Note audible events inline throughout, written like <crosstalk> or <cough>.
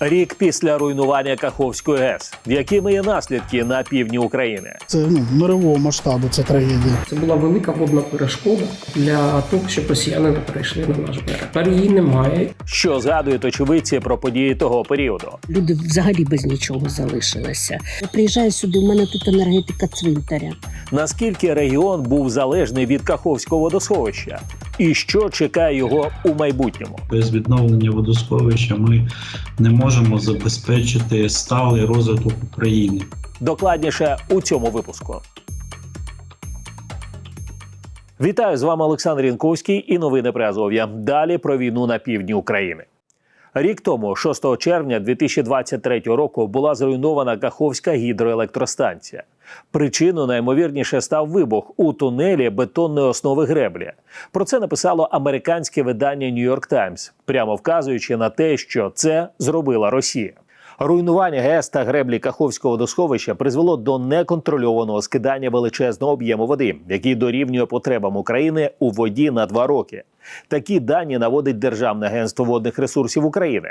Рік після руйнування Каховської ГЕС. Якими є наслідки на півдні України? Це ну, мирового масштабу, це трагедія. Це була велика водна перешкода для того, щоб росіяни не перейшли на наш берег. Тепер її немає. Що згадують очевидці про події того періоду? Люди взагалі без нічого залишилися. Я приїжджаю сюди, у мене тут енергетика цвинтаря. Наскільки регіон був залежний від Каховського водосховища? І що чекає його у майбутньому? Без відновлення водосховища ми не можемо забезпечити сталий розвиток України. Докладніше у цьому випуску. Вітаю з вами Олександр Янковський і новини при Азов'я. Далі про війну на півдні України. Рік тому, 6 червня 2023 року, була зруйнована Каховська гідроелектростанція. Причиною наймовірніше став вибух у тунелі бетонної основи греблі. Про це написало американське видання York Times, прямо вказуючи на те, що це зробила Росія. Руйнування ГЕС та греблі Каховського водосховища призвело до неконтрольованого скидання величезного об'єму води, який дорівнює потребам України у воді на два роки. Такі дані наводить Державне агентство водних ресурсів України.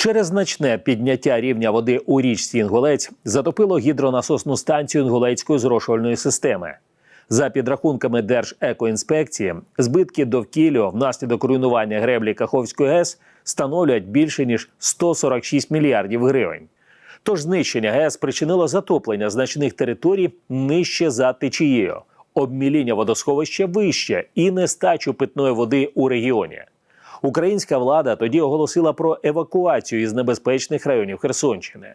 Через значне підняття рівня води у річці Інгулець затопило гідронасосну станцію Інгулецької зрошувальної системи. За підрахунками Держекоінспекції, збитки довкілля внаслідок руйнування греблі Каховської ГЕС становлять більше ніж 146 мільярдів гривень. Тож знищення ГЕС спричинило затоплення значних територій нижче за течією, обміління водосховища вище і нестачу питної води у регіоні. Українська влада тоді оголосила про евакуацію із небезпечних районів Херсонщини.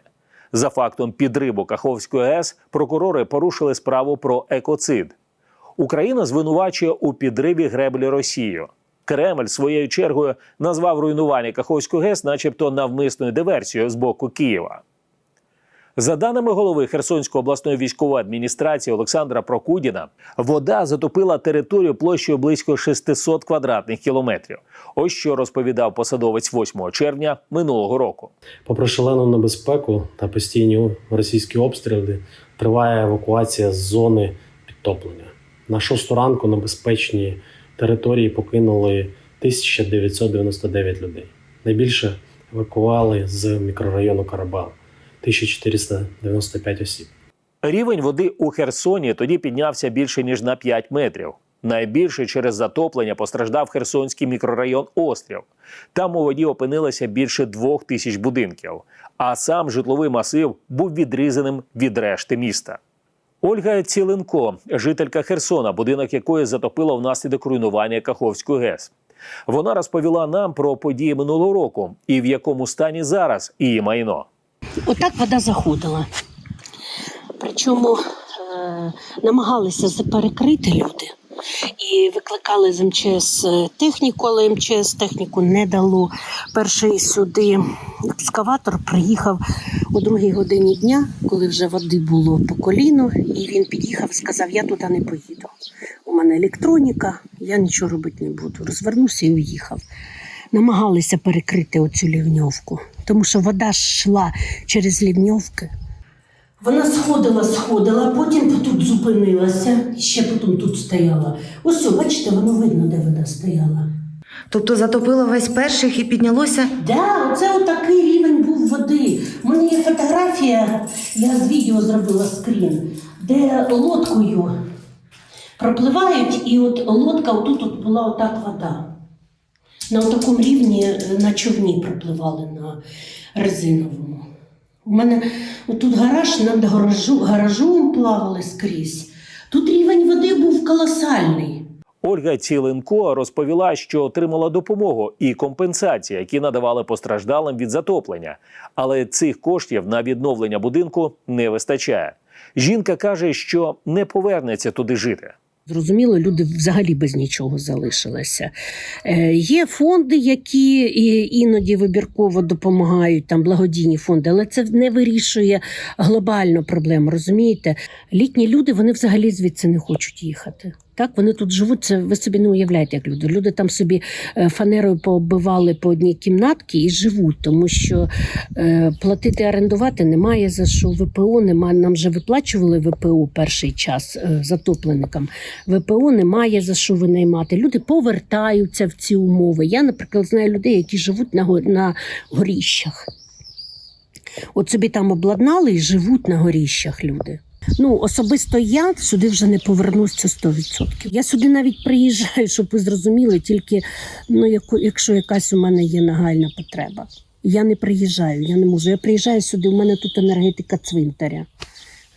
За фактом підриву Каховської ГЕС прокурори порушили справу про екоцид. Україна звинувачує у підриві греблі Росію. Кремль своєю чергою назвав руйнування Каховської ГЕС, начебто навмисною диверсією з боку Києва. За даними голови Херсонської обласної військової адміністрації Олександра Прокудіна, вода затопила територію площею близько 600 квадратних кілометрів. Ось що розповідав посадовець 8 червня минулого року. Попри шалену небезпеку та постійні російські обстріли, триває евакуація з зони підтоплення. На шосту ранку на безпечні території покинули 1999 людей. Найбільше евакували з мікрорайону Карабал 1495 осіб. Рівень води у Херсоні тоді піднявся більше ніж на 5 метрів. Найбільше через затоплення постраждав Херсонський мікрорайон Острів. Там у воді опинилося більше двох тисяч будинків, а сам житловий масив був відрізаним від решти міста. Ольга Ціленко, жителька Херсона, будинок якої затопило внаслідок руйнування Каховської ГЕС. Вона розповіла нам про події минулого року і в якому стані зараз її майно. Отак вода заходила. Причому е, намагалися перекрити люди і викликали з МЧС техніку, але МЧС техніку не дало. Перший сюди екскаватор приїхав о другій годині дня, коли вже води було по коліну, і він під'їхав і сказав: Я туди не поїду. У мене електроніка, я нічого робити не буду. Розвернувся і уїхав. Намагалися перекрити оцю лівньовку, тому що вода йшла через лівньовки. Вона сходила, сходила, потім тут зупинилася, і ще потім тут стояла. Ось, бачите, воно видно, де вода стояла. Тобто затопило весь перших і піднялося. Да, оце отакий рівень був води. У мене є фотографія, я з відео зробила скрін, де лодкою пропливають, і от лодка, отут от була отак вода. На такому рівні е, на човні пропливали на резиновому. У мене тут гараж над гаражу, гаражом плавали скрізь. Тут рівень води був колосальний. Ольга Ціленко розповіла, що отримала допомогу і компенсації, які надавали постраждалим від затоплення, але цих коштів на відновлення будинку не вистачає. Жінка каже, що не повернеться туди жити. Зрозуміло, люди взагалі без нічого залишилися. Е, є фонди, які іноді вибірково допомагають, там благодійні фонди, але це не вирішує глобальну проблему. Розумієте? Літні люди вони взагалі звідси не хочуть їхати. Так, вони тут живуть. Це ви собі не уявляєте, як люди. Люди там собі е, фанерою пооббивали по одній кімнатці і живуть, тому що е, платити орендувати немає за що. ВПО немає. Нам вже виплачували ВПО перший час е, затопленникам. ВПО немає за що винаймати. Люди повертаються в ці умови. Я, наприклад, знаю людей, які живуть на, го- на горіщах. От собі там обладнали і живуть на горіщах люди. Ну, особисто я сюди вже не повернусь це 100%. Я сюди навіть приїжджаю, <laughs> щоб ви зрозуміли, тільки ну, якщо якась у мене є нагальна потреба. Я не приїжджаю, я не можу. Я приїжджаю сюди, у мене тут енергетика цвинтаря.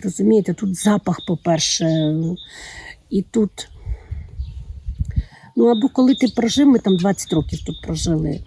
Розумієте, тут запах, по-перше, і тут. Ну, або коли ти прожив, ми там 20 років тут прожили.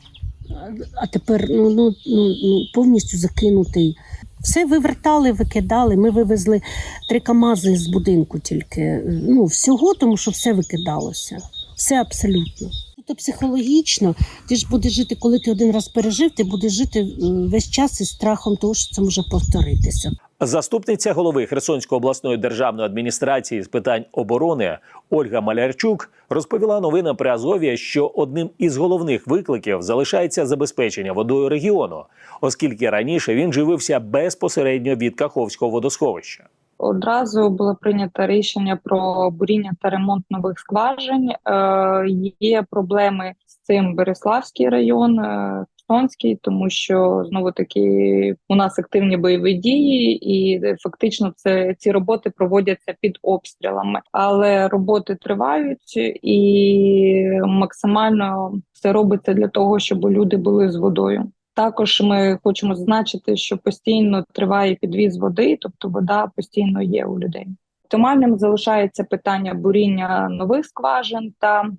А- А тепер ну, ну, ну, ну, повністю закинутий. Все вивертали, викидали. Ми вивезли три камази з будинку тільки. Ну, всього, тому що все викидалося. Все абсолютно. Тобто психологічно ти ж будеш жити, коли ти один раз пережив, ти будеш жити е, весь час із страхом того, що це може повторитися. Заступниця голови Херсонської обласної державної адміністрації з питань оборони Ольга Малярчук розповіла новинам при Азові, що одним із головних викликів залишається забезпечення водою регіону, оскільки раніше він живився безпосередньо від Каховського водосховища. Одразу було прийнято рішення про буріння та ремонт нових скважин. Е, є проблеми з цим Береславський район, е, тому що знову таки у нас активні бойові дії, і е, фактично це ці роботи проводяться під обстрілами. Але роботи тривають і максимально все робиться для того, щоб люди були з водою. Також ми хочемо зазначити, що постійно триває підвіз води, тобто вода постійно є у людей. Оптимальним залишається питання буріння нових скважин та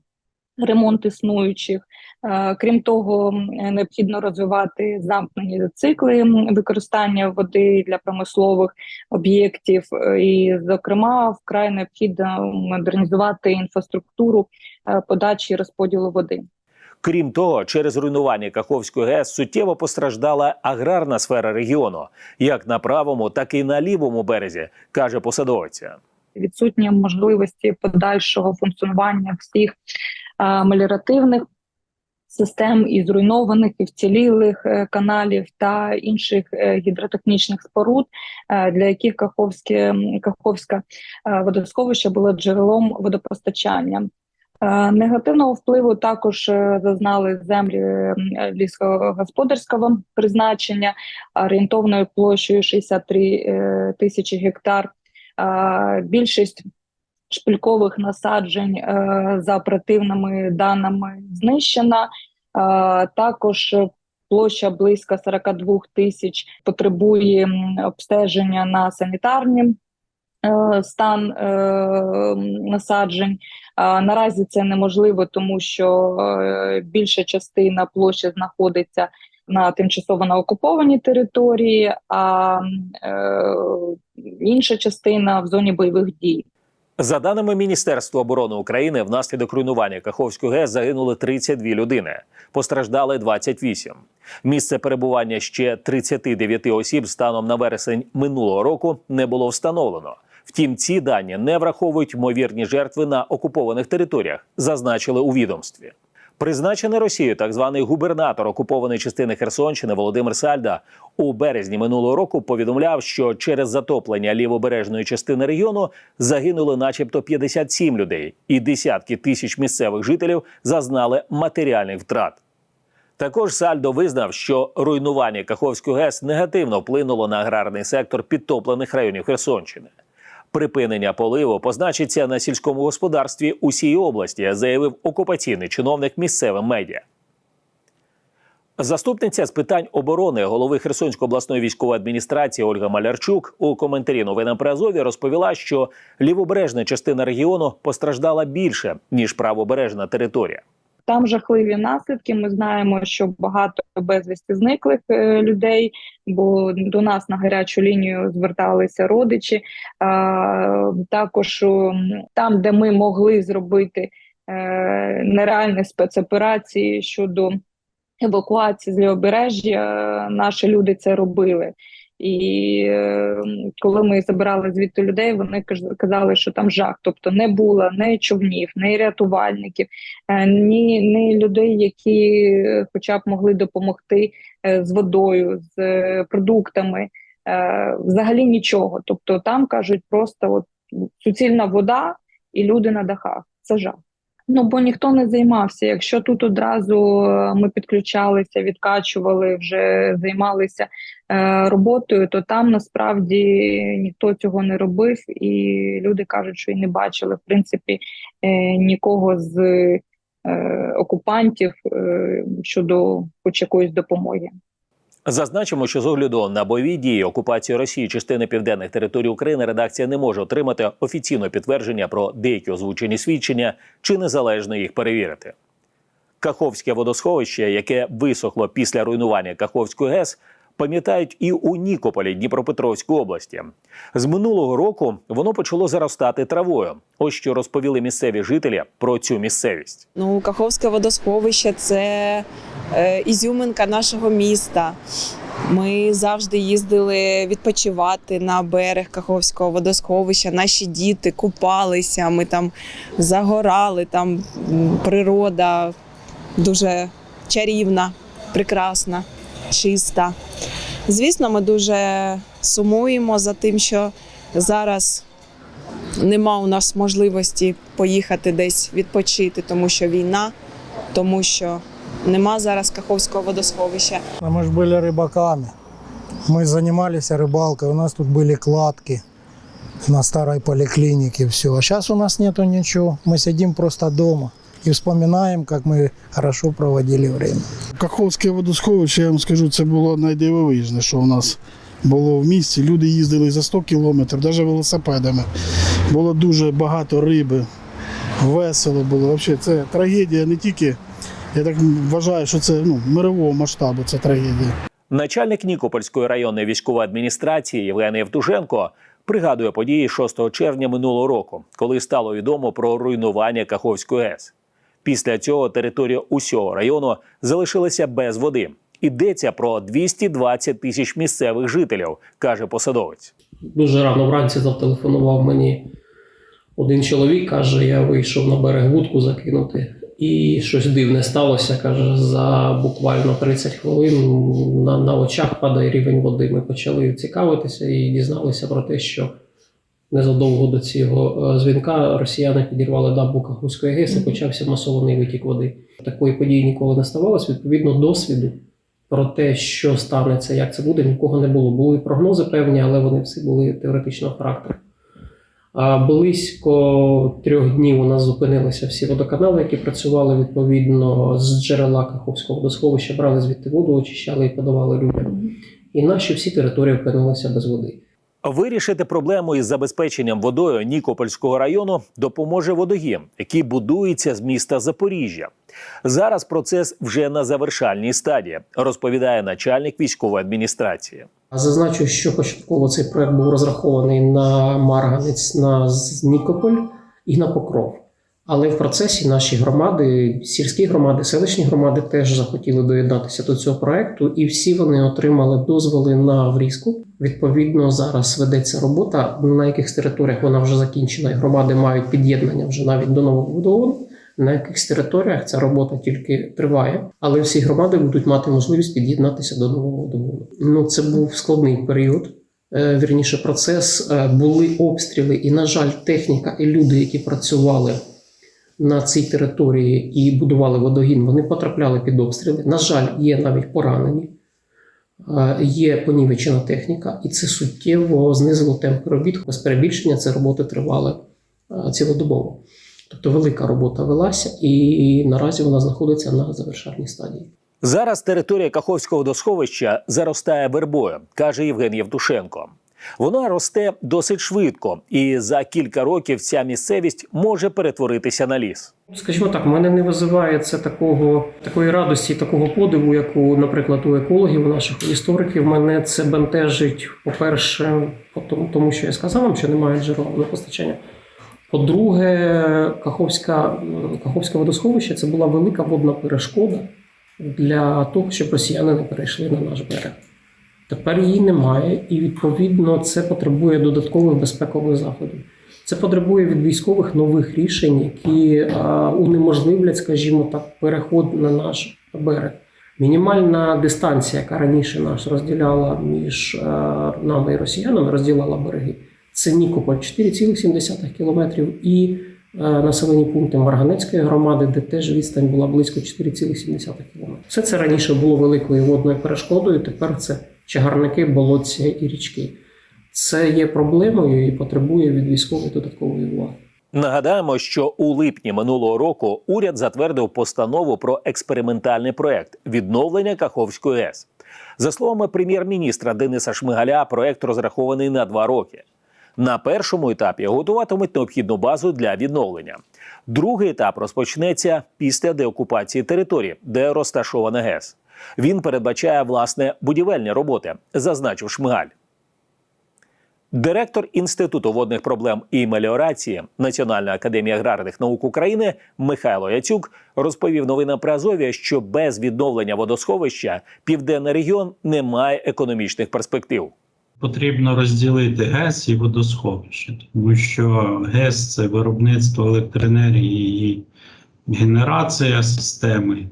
ремонт існуючих. Е, Крім того, необхідно розвивати замкнені цикли використання води для промислових об'єктів, Е, і, зокрема, вкрай необхідно модернізувати інфраструктуру е, подачі і розподілу води. Крім того, через руйнування Каховської ГЕС суттєво постраждала аграрна сфера регіону, як на правому, так і на лівому березі, каже посадовиця. відсутні можливості подальшого функціонування всіх меліоративних систем і зруйнованих і вцілілих е, каналів та інших е, гідротехнічних споруд, е, для яких Каховське Каховське водосховище було джерелом водопостачання. Негативного впливу також зазнали землі лісогосподарського призначення орієнтовною площею 63 е, тисячі гектар. Більшість шпилькових насаджень е, за оперативними даними знищена. Е, Також площа близько 42 тисяч потребує обстеження на санітарні е, стан насаджень. Наразі це неможливо, тому що більша частина площі знаходиться на тимчасово на окупованій території, а інша частина в зоні бойових дій. За даними Міністерства оборони України, внаслідок руйнування Каховської ГЕС загинули 32 людини, постраждали 28. Місце перебування ще 39 осіб станом на вересень минулого року не було встановлено. Втім, ці дані не враховують ймовірні жертви на окупованих територіях, зазначили у відомстві. Призначений Росією так званий губернатор окупованої частини Херсонщини Володимир Сальда у березні минулого року повідомляв, що через затоплення лівобережної частини регіону загинули, начебто, 57 людей, і десятки тисяч місцевих жителів зазнали матеріальних втрат. Також Сальдо визнав, що руйнування Каховської ГЕС негативно вплинуло на аграрний сектор підтоплених районів Херсонщини. Припинення поливу позначиться на сільському господарстві усієї області, заявив окупаційний чиновник місцевим медіа. Заступниця з питань оборони голови Херсонської обласної військової адміністрації Ольга Малярчук у коментарі новинам при Азові розповіла, що лівобережна частина регіону постраждала більше ніж правобережна територія. Там жахливі наслідки. Ми знаємо, що багато безвісти зниклих е, людей, бо до нас на гарячу лінію зверталися родичі. Також там, де ми могли зробити е, нереальні спецоперації щодо евакуації з лівобережжя, наші люди це робили. І е, коли ми забирали звідти людей, вони казали, що там жах, тобто не було ні човнів, ні рятувальників, е, ні, ні людей, які хоча б могли допомогти е, з водою, з е, продуктами, взагалі нічого. Тобто там кажуть просто от суцільна вода і люди на дахах. Це жах. Ну бо ніхто не займався. Якщо тут одразу е, ми підключалися, відкачували, вже займалися е, роботою, то там насправді ніхто цього не робив, і люди кажуть, що і не бачили в принципі е, нікого з е, окупантів е, щодо хоч якоїсь допомоги. Зазначимо, що з огляду на бойові дії окупації Росії частини південних територій України редакція не може отримати офіційне підтвердження про деякі озвучені свідчення чи незалежно їх перевірити. Каховське водосховище, яке висохло після руйнування Каховської ГЕС, пам'ятають і у Нікополі Дніпропетровської області. З минулого року воно почало заростати травою. Ось що розповіли місцеві жителі про цю місцевість. Ну, Каховське водосховище це е, ізюминка нашого міста. Ми завжди їздили відпочивати на берег Каховського водосховища. Наші діти купалися, ми там загорали, там природа дуже чарівна, прекрасна, чиста. Звісно, ми дуже сумуємо за тим, що зараз нема у нас можливості поїхати десь відпочити, тому що війна, тому що нема зараз Каховського водосховища. А Мы же были рыбаками. Мы занимались рыбалкой. У нас тут были кладки на старой поликлинике. Все. А сейчас у нас нету ничего. Мы сидим просто дома и вспоминаем, как мы хорошо проводили время. Каховське водосховище, я вам скажу, це було найдивовижне, що у нас було в місті. Люди їздили за 100 кілометрів, навіть велосипедами. Було дуже багато риби, весело було. Взагалі, це трагедія не тільки, я так вважаю, що це ну, мирового масштабу, це трагедія. Начальник Нікопольської районної військової адміністрації Євген Євтушенко пригадує події 6 червня минулого року, коли стало відомо про руйнування Каховської ГЕС. Після цього територія усього району залишилася без води. Йдеться про 220 тисяч місцевих жителів, каже посадовець. Дуже рано вранці зателефонував мені один чоловік, каже, я вийшов на берег вудку закинути. І щось дивне сталося. каже, за буквально 30 хвилин на, на очах падає рівень води. Ми почали цікавитися і дізналися про те, що незадовго до цього е, дзвінка росіяни підірвали дамбу Каховської ГЕС і почався масований витік води. Такої події ніколи не ставалося. Відповідно, досвіду про те, що станеться, як це буде, нікого не було. Були прогнози певні, але вони всі були теоретичного характеру. А близько трьох днів у нас зупинилися всі водоканали, які працювали відповідно з джерела Каховського водосховища, брали звідти воду, очищали і подавали людям. І наші всі території опинилися без води. Вирішити проблему із забезпеченням водою Нікопольського району допоможе водогін, який будується з міста Запоріжжя. Зараз процес вже на завершальній стадії, розповідає начальник військової адміністрації. Зазначу, що початково цей проект був розрахований на Марганець, на Нікополь і на Покров. Але в процесі наші громади, сільські громади, селищні громади теж захотіли доєднатися до цього проекту, і всі вони отримали дозволи на врізку. Відповідно, зараз ведеться робота, на яких територіях вона вже закінчена, і громади мають під'єднання вже навіть до нового. На якихось територіях ця робота тільки триває, але всі громади будуть мати можливість під'єднатися до нового водогону. Ну це був складний період. е, Вірніше процес Е, були обстріли, і, на жаль, техніка і люди, які працювали на цій території і будували водогін, вони потрапляли під обстріли. На жаль, є навіть поранені, є понівечена техніка, і це суттєво знизило темпи робіт. Без перебільшення це роботи тривали е, цілодобово. Тобто велика робота велася, і наразі вона знаходиться на завершальній стадії. Зараз територія Каховського досховища заростає вербою, каже Євген Євтушенко. Вона росте досить швидко, і за кілька років ця місцевість може перетворитися на ліс. Скажімо так, мене не визиває це такого такої радості, такого подиву, як у, наприклад, у екологів, у наших істориків. Мене це бентежить, по тому, тому що я сказав вам, що немає джерела водопостачання. По-друге, Каховська, Каховське водосховище це була велика водна перешкода для того, щоб росіяни не перейшли на наш берег. Тепер її немає, і відповідно це потребує додаткових безпекових заходів. Це потребує від військових нових рішень, які унеможливлять, скажімо так, переход на наш берег. Мінімальна дистанція, яка раніше нас розділяла між нами і росіянами, розділяла береги. Це Нікополь 4,7 кілометрів і населені пункти Марганецької громади, де теж відстань була близько 4,7 км. Все це раніше було великою водною перешкодою. Тепер це чагарники, болотця і річки. Це є проблемою і потребує від військової додаткової уваги. Нагадаємо, що у липні минулого року уряд затвердив постанову про експериментальний проект відновлення Каховської ГЕС. За словами прем'єр-міністра Дениса Шмигаля, проект розрахований на два роки. На першому етапі готуватимуть необхідну базу для відновлення. Другий етап розпочнеться після деокупації території, де розташована ГЕС. Він передбачає власне будівельні роботи, зазначив Шмигаль. Директор Інституту водних проблем і меліорації Національної академії аграрних наук України Михайло Яцюк розповів новинам про Азов'я, що без відновлення водосховища південний регіон не має економічних перспектив. Потрібно розділити ГЕС і водосховище, тому що ГЕС це виробництво електроенергії і генерація системи,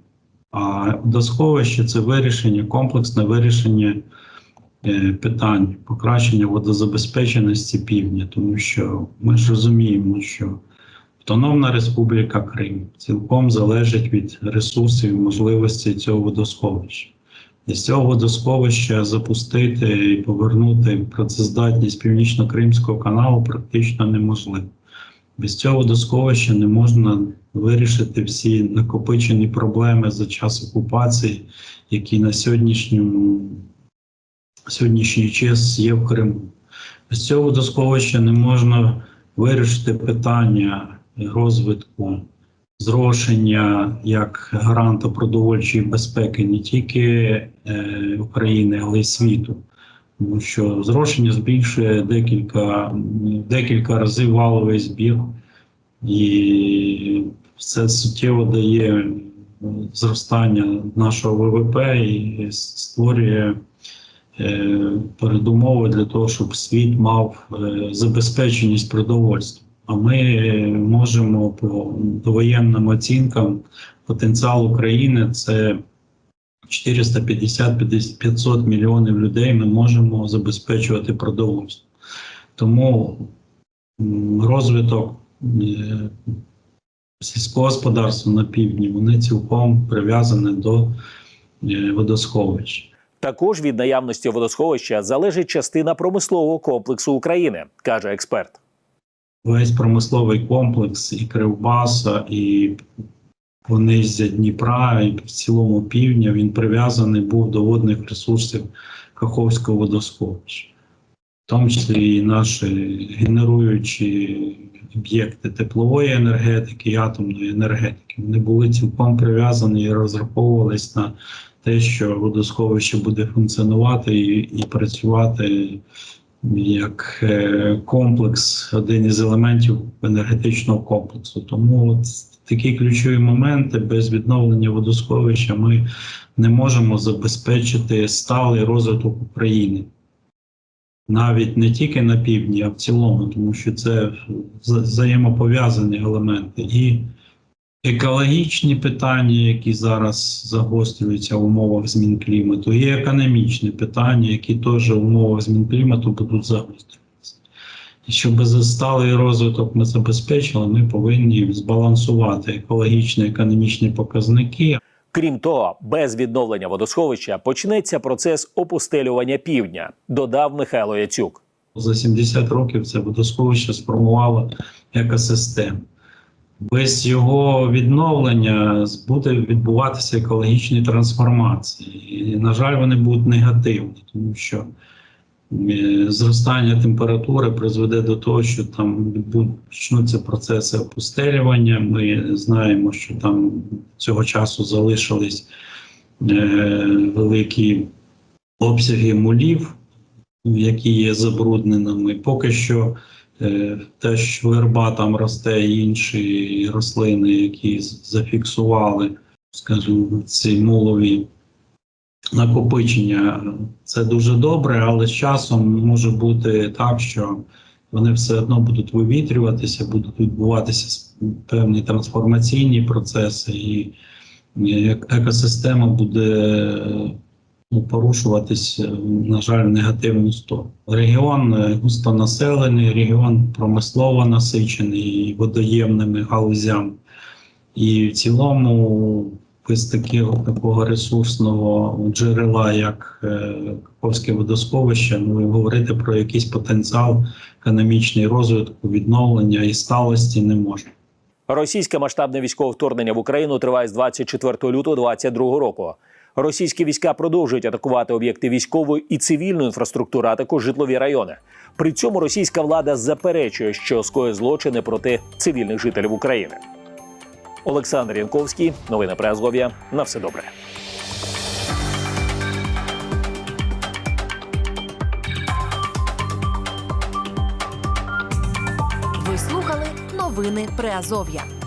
а водосховище це вирішення, комплексне вирішення е, питань покращення водозабезпеченості півдня, тому що ми ж розуміємо, що Автономна Республіка Крим цілком залежить від ресурсів і можливостей цього водосховища. І з цього водосховища запустити і повернути працездатність Північно-Кримського каналу практично неможливо. Без цього водосховища не можна вирішити всі накопичені проблеми за час окупації, які на сьогоднішньому сьогоднішній час є в Криму. Без цього водосховища не можна вирішити питання розвитку зрошення як гаранта продовольчої безпеки не тільки е, України, але й світу. Тому що зрошення збільшує декілька, декілька разів валовий збір, і це суттєво дає зростання нашого ВВП і створює е, передумови для того, щоб світ мав е, забезпеченість продовольством. А ми можемо по довоєнним оцінкам потенціал України це 450-500 мільйонів людей. Ми можемо забезпечувати продовольство. Тому розвиток сільського господарства на півдні вони цілком прив'язані до е, водосховищ. Також від наявності водосховища залежить частина промислового комплексу України, каже експерт. Весь промисловий комплекс і Кривбаса, і понизя Дніпра, і в цілому півдня він прив'язаний був до водних ресурсів Каховського водосховища, тому числі і наші генеруючі об'єкти теплової енергетики і атомної енергетики. Вони були цілком прив'язані і розраховувались на те, що водосховище буде функціонувати і, і працювати як е, комплекс, один із елементів енергетичного комплексу. Тому от такі ключові моменти без відновлення водосховища ми не можемо забезпечити сталий розвиток України. Навіть не тільки на півдні, а в цілому, тому що це взаємопов'язані елементи. І екологічні питання, які зараз загострюються в умовах змін клімату, і економічні питання, які теж в умовах змін клімату будуть загострюватися. І щоб сталий розвиток ми забезпечили, ми повинні збалансувати екологічні економічні показники, Крім того, без відновлення водосховища почнеться процес опустелювання півдня, додав Михайло Яцюк. За 70 років це водосховище сформувало екосистему. Без його відновлення буде відбуватися екологічні трансформації. І, на жаль, вони будуть негативні, тому що зростання температури призведе до того, що там почнуться процеси опустелювання. Ми знаємо, що там цього часу залишились е, великі обсяги мулів, які є забрудненими. Поки що е, те, що верба там росте, інші рослини, які зафіксували, скажімо, ці мулові накопичення, це дуже добре, але з часом може бути так, що вони все одно будуть вивітрюватися, будуть відбуватися певні трансформаційні процеси, і е, екосистема буде ну, порушуватись, е, на жаль, в негативну сторону. Регіон е, густонаселений, регіон промислово насичений водоємними галузями. І в цілому без такого, такого ресурсного джерела, як е, Каховське водосховище, ну, говорити про якийсь потенціал економічний розвитку, відновлення і сталості не можна. Російське масштабне військове вторгнення в Україну триває з 24 лютого 2022 року. Російські війська продовжують атакувати об'єкти військової і цивільної інфраструктури, а також житлові райони. При цьому російська влада заперечує, що скоює злочини проти цивільних жителів України. Олександр Янковський, новини Приазов'я. На все добре. Ви слухали новини Приазов'я.